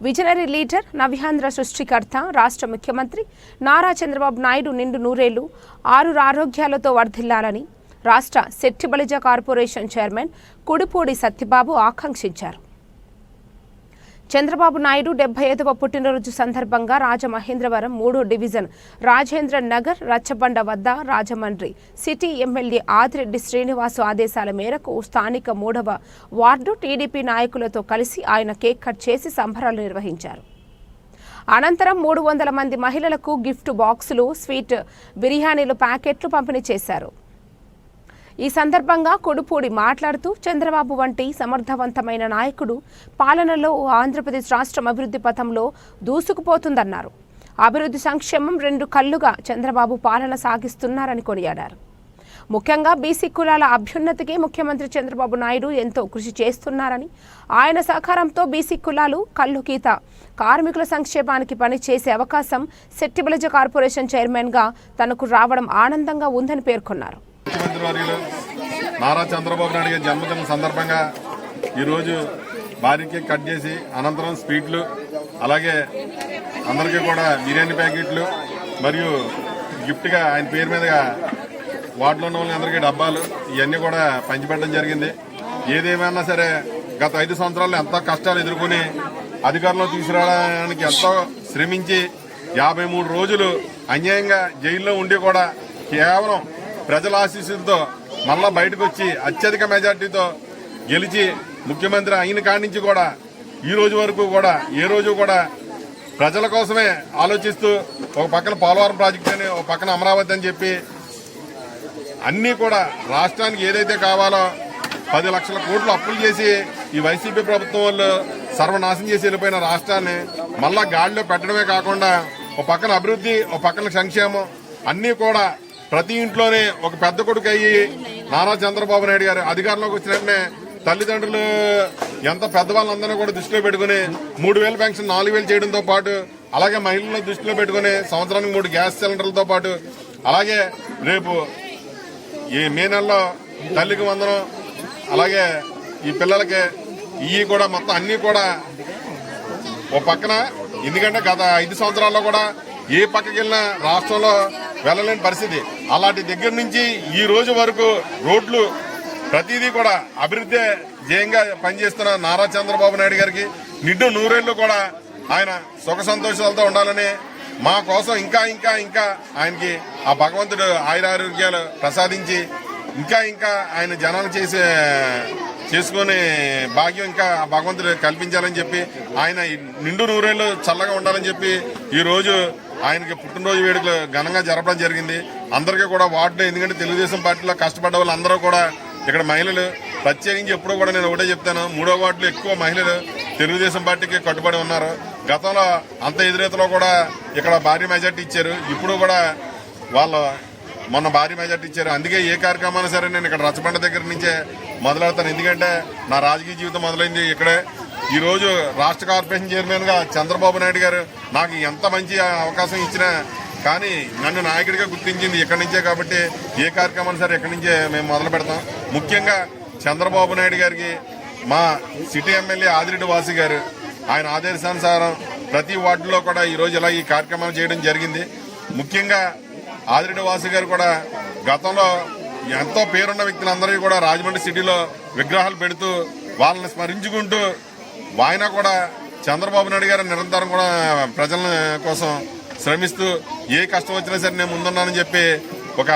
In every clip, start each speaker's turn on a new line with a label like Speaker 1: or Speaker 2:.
Speaker 1: Visionary leader నవ్యాంధ్ర సృష్టికర్త రాష్ట్ర ముఖ్యమంత్రి నారా చంద్రబాబు నాయుడు నిండు నూరేళ్ళు ఆరు ఆరోగ్యాలతో వర్ధిల్లాలని రాష్ట్ర శెట్టిబలిజ కార్పొరేషన్ చైర్మన్ కుడిపూడి సత్యబాబు ఆకాంక్షించారు. చంద్రబాబు నాయుడు డెబ్బై ఐదవ పుట్టినరోజు సందర్భంగా రాజమహేంద్రవరం మూడో డివిజన్ రాజేంద్ర నగర్ రచ్చబండ వద్ద రాజమండ్రి సిటీ ఎమ్మెల్యే ఆదిరెడ్డి శ్రీనివాసు ఆదేశాల మేరకు స్థానిక మూడవ వార్డు టీడీపీ నాయకులతో కలిసి ఆయన కేక్ కట్ చేసి సంబరాలు నిర్వహించారు. అనంతరం మూడు వందల మంది మహిళలకు గిఫ్ట్ బాక్సులు స్వీట్ బిర్యానీలు ప్యాకెట్లు పంపిణీ చేశారు. ఈ సందర్భంగా కొడుపూడి మాట్లాడుతూ చంద్రబాబు వంటి సమర్థవంతమైన నాయకుడు పాలనలో ఆంధ్రప్రదేశ్ రాష్ట్రం అభివృద్ధి పథంలో దూసుకుపోతుందన్నారు. అభివృద్ధి సంక్షేమం రెండు కళ్ళుగా చంద్రబాబు పాలన సాగిస్తున్నారని కొనియాడారు. ముఖ్యంగా బీసీ కులాల అభ్యున్నతికి ముఖ్యమంత్రి చంద్రబాబు నాయుడు ఎంతో కృషి చేస్తున్నారని ఆయన సహకారంతో బీసీ కులాలు కల్లు గీత కార్మికుల సంక్షేమానికి పనిచేసే అవకాశం శెట్టిబలజ కార్పొరేషన్ చైర్మన్గా తనకు రావడం ఆనందంగా ఉందని పేర్కొన్నారు.
Speaker 2: ముఖ్యమంత్రి వర్యులు నారా చంద్రబాబు నాయుడు గారి జన్మదిన సందర్భంగా ఈరోజు భారీ కేక్ కట్ చేసి అనంతరం స్వీట్లు అలాగే అందరికీ కూడా బిర్యానీ ప్యాకెట్లు మరియు గిఫ్ట్గా ఆయన పేరు మీదుగా వార్డులో ఉన్న వాళ్ళందరికీ అందరికీ డబ్బాలు ఇవన్నీ కూడా పంచిపెట్టడం జరిగింది. ఏదేమైనా సరే గత ఐదు సంవత్సరాలు ఎంతో కష్టాలు ఎదుర్కొని అధికారంలో తీసుకురావడానికి ఎంతో శ్రమించి యాభై మూడు రోజులు అన్యాయంగా జైల్లో ఉండి కూడా కేవలం ప్రజల ఆశీస్సులతో మళ్ళా బయటకు వచ్చి అత్యధిక మెజార్టీతో గెలిచి ముఖ్యమంత్రి అయిన కాడి నుంచి కూడా ఈ రోజు వరకు కూడా ఏ రోజు కూడా ప్రజల కోసమే ఆలోచిస్తూ ఒక పక్కన పోలవరం ప్రాజెక్ట్ అని ఒక పక్కన అమరావతి అని చెప్పి అన్నీ కూడా రాష్ట్రానికి ఏదైతే కావాలో పది లక్షల కోట్లు అప్పులు చేసి ఈ వైసీపీ ప్రభుత్వం వాళ్ళు సర్వనాశనం చేసి వెళ్ళిపోయిన రాష్ట్రాన్ని మళ్ళా గాడిలో పెట్టడమే కాకుండా ఒక పక్కన అభివృద్ధి ఒక పక్కన సంక్షేమం అన్నీ కూడా ప్రతి ఇంట్లోనే ఒక పెద్ద కొడుకు అయ్యి నారా చంద్రబాబు నాయుడు గారు అధికారంలోకి వచ్చిన వెంటనే తల్లిదండ్రులు ఎంత పెద్దవాళ్ళందరినీ కూడా దృష్టిలో పెట్టుకుని మూడు వేలు పెన్షన్ నాలుగు వేలు చేయడంతో పాటు అలాగే మహిళలను దృష్టిలో పెట్టుకుని సంవత్సరానికి మూడు గ్యాస్ సిలిండర్లతో పాటు అలాగే రేపు ఈ మే నెలలో తల్లికి వందనం అలాగే ఈ పిల్లలకి ఇవి కూడా మొత్తం అన్నీ కూడా ఓ పక్కన. ఎందుకంటే గత ఐదు సంవత్సరాల్లో కూడా ఏ పక్కకి వెళ్ళినా రాష్ట్రంలో వెళ్ళలేని పరిస్థితి. అలాంటి దగ్గర నుంచి ఈ రోజు వరకు రోడ్లు ప్రతిదీ కూడా అభివృద్ధి జయంగా పనిచేస్తున్న నారా చంద్రబాబు నాయుడు గారికి నిండు నూరేళ్ళు కూడా ఆయన సుఖ సంతోషాలతో ఉండాలని మా కోసం ఇంకా ఇంకా ఇంకా ఆయనకి ఆ భగవంతుడు ఆయురారోగ్యాలు ప్రసాదించి ఇంకా ఇంకా ఆయన జనాలు చేసే చేసుకునే భాగ్యం ఇంకా ఆ భగవంతుడు కల్పించాలని చెప్పి ఆయన నిండు నూరేళ్ళు చల్లగా ఉండాలని చెప్పి ఈరోజు ఆయనకి పుట్టినరోజు వేడుకలు ఘనంగా జరపడం జరిగింది. అందరికీ కూడా వార్డులో ఎందుకంటే తెలుగుదేశం పార్టీలో కష్టపడ్డ వాళ్ళందరూ కూడా ఇక్కడ మహిళలు. ప్రత్యేకించి ఎప్పుడూ కూడా నేను ఒకటే చెప్తాను మూడో వార్డులో ఎక్కువ మహిళలు తెలుగుదేశం పార్టీకి కట్టుబడి ఉన్నారు. గతంలో అంత ఎదురేతలో కూడా ఇక్కడ భారీ మెజార్టీ ఇచ్చారు. ఇప్పుడు కూడా వాళ్ళు మొన్న భారీ మెజార్టీ ఇచ్చారు. అందుకే ఏ కార్యక్రమాన్ని సరే నేను ఇక్కడ రచ్చబండ దగ్గర నుంచే మొదలెడతాను. ఎందుకంటే నా రాజకీయ జీవితం మొదలైంది ఇక్కడే. ఈ రోజు రాష్ట్ర కార్పొరేషన్ చైర్మన్గా చంద్రబాబు నాయుడు గారు నాకు ఎంత మంచి అవకాశం ఇచ్చినా కానీ నన్ను నాయకుడిగా గుర్తించింది ఇక్కడి నుంచే కాబట్టి ఏ కార్యక్రమాలు సరే ఇక్కడి నుంచే మేము మొదలు పెడతాం. ముఖ్యంగా చంద్రబాబు నాయుడు గారికి మా సిటీ ఎమ్మెల్యే ఆదిరెడ్డి వాసి గారు ఆయన ఆదేశానుసారం ప్రతి వార్డులో కూడా ఈ రోజు ఇలా ఈ కార్యక్రమాలు చేయడం జరిగింది. ముఖ్యంగా ఆదిరెడ్డి వాసు గారు కూడా గతంలో ఎంతో పేరున్న వ్యక్తులందరికీ కూడా రాజమండ్రి సిటీలో విగ్రహాలు పెడుతూ వాళ్ళని స్మరించుకుంటూ ఆయన కూడా చంద్రబాబు నాయుడు గారు నిరంతరం కూడా ప్రజల కోసం శ్రమిస్తూ ఏ కష్టం వచ్చినా సరే నేను ముందున్నానని చెప్పి ఒక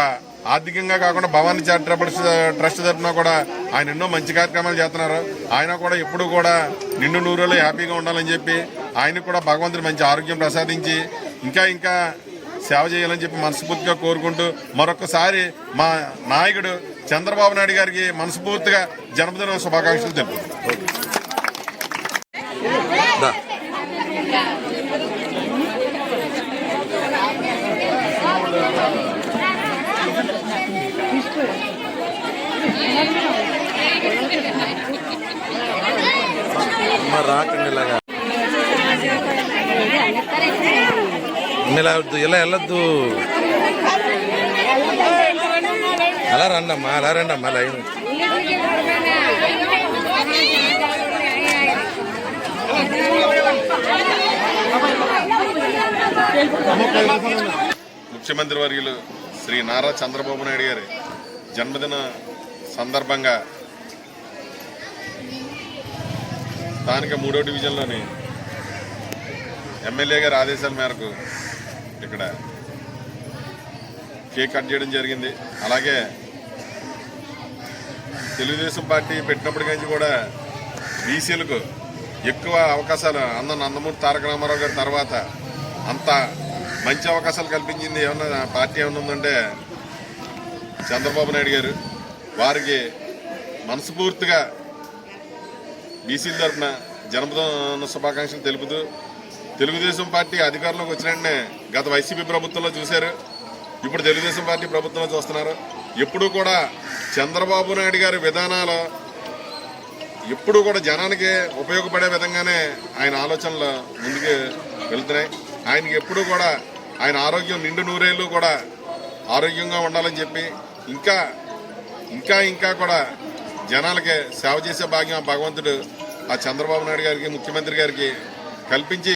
Speaker 2: ఆర్థికంగా కాకుండా భవానీ చారిటబుల్ ట్రస్ట్ తరఫున కూడా ఆయన ఎన్నో మంచి కార్యక్రమాలు చేస్తున్నారు. ఆయన కూడా ఎప్పుడు కూడా నిండు నూరులో హ్యాపీగా ఉండాలని చెప్పి ఆయనకు కూడా భగవంతుడు మంచి ఆరోగ్యం ప్రసాదించి ఇంకా ఇంకా సేవ చేయాలని చెప్పి మనస్ఫూర్తిగా కోరుకుంటూ మరొకసారి మా నాయకుడు చంద్రబాబు నాయుడు గారికి మనస్ఫూర్తిగా జన్మదిన శుభాకాంక్షలు తెలుపుతున్నాను
Speaker 3: రాకండి ఇలాగా. ఇలా వద్దు ఇలా వెళ్ళొద్దు. అలా రండమ్మా అలా రండమ్మా లైన్
Speaker 2: ముఖ్యమంత్రి వర్యులు శ్రీ నారా చంద్రబాబు నాయుడు గారి జన్మదిన సందర్భంగా స్థానిక మూడో డివిజన్లోని ఎమ్మెల్యే గారి ఆదేశాల మేరకు ఇక్కడ కేక్ కట్ చేయడం జరిగింది. అలాగే తెలుగుదేశం పార్టీ పెట్టినప్పటి నుంచి కూడా బీసీలకు ఎక్కువ అవకాశాలు అన్న నందమూరి తారక రామారావు గారి తర్వాత అంత మంచి అవకాశాలు కల్పించింది ఏమన్నా పార్టీ ఏమన్నా ఉందంటే చంద్రబాబు నాయుడు గారు. వారికి మనస్ఫూర్తిగా బీసీల తరఫున జన్మదిన శుభాకాంక్షలు తెలుపుతూ తెలుగుదేశం పార్టీ అధికారంలోకి వచ్చిన వెంటనే గత వైసీపీ ప్రభుత్వంలో చూశారు. ఇప్పుడు తెలుగుదేశం పార్టీ ప్రభుత్వంలో చూస్తున్నారు. ఎప్పుడూ కూడా చంద్రబాబు నాయుడు గారి విధానాలు ఎప్పుడూ కూడా జనానికి ఉపయోగపడే విధంగానే ఆయన ఆలోచనలు ముందుకు వెళ్తున్నాయి. ఆయనకి ఎప్పుడూ కూడా ఆయన ఆరోగ్యం నిండు నూరేళ్ళు కూడా ఆరోగ్యంగా ఉండాలని చెప్పి ఇంకా ఇంకా ఇంకా కూడా జనాలకి సేవ చేసే భాగ్యం భగవంతుడు ఆ చంద్రబాబు నాయుడు గారికి ముఖ్యమంత్రి గారికి కల్పించి